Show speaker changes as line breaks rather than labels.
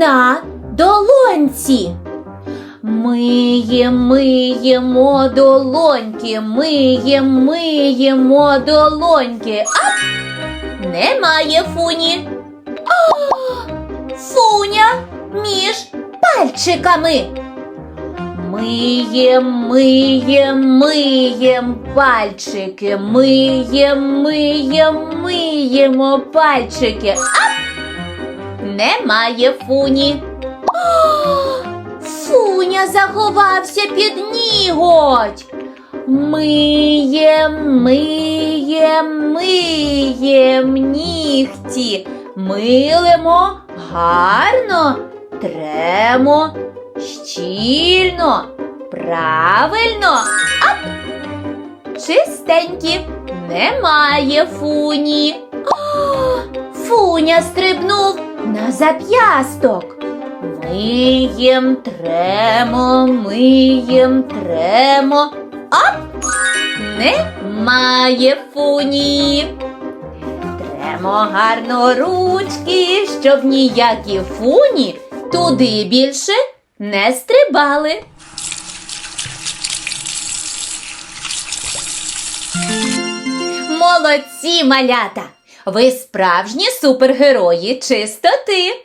на долоньці. Миєм, миємо долоньки, миєм, миємо долоньки. А немає фуні. О, фуня між пальчиками. Миєм, миєм, миєм пальчики, миєм, миєм, миємо пальчики. А немає фуні. О, Фуня заховався під ніготь. Миєм, миєм, миєм нігті. Милимо гарно, тремо щільно, правильно. Ап! Чистенькі, немає фуні. О, фуня стрибнув на зап'ясток. Миєм, тремо, миєм, тремо. Оп! Немає фуні. Тремо гарно ручки, щоб ніякі фуні туди більше не стрибали. Молодці, малята! Ви справжні супергерої чистоти.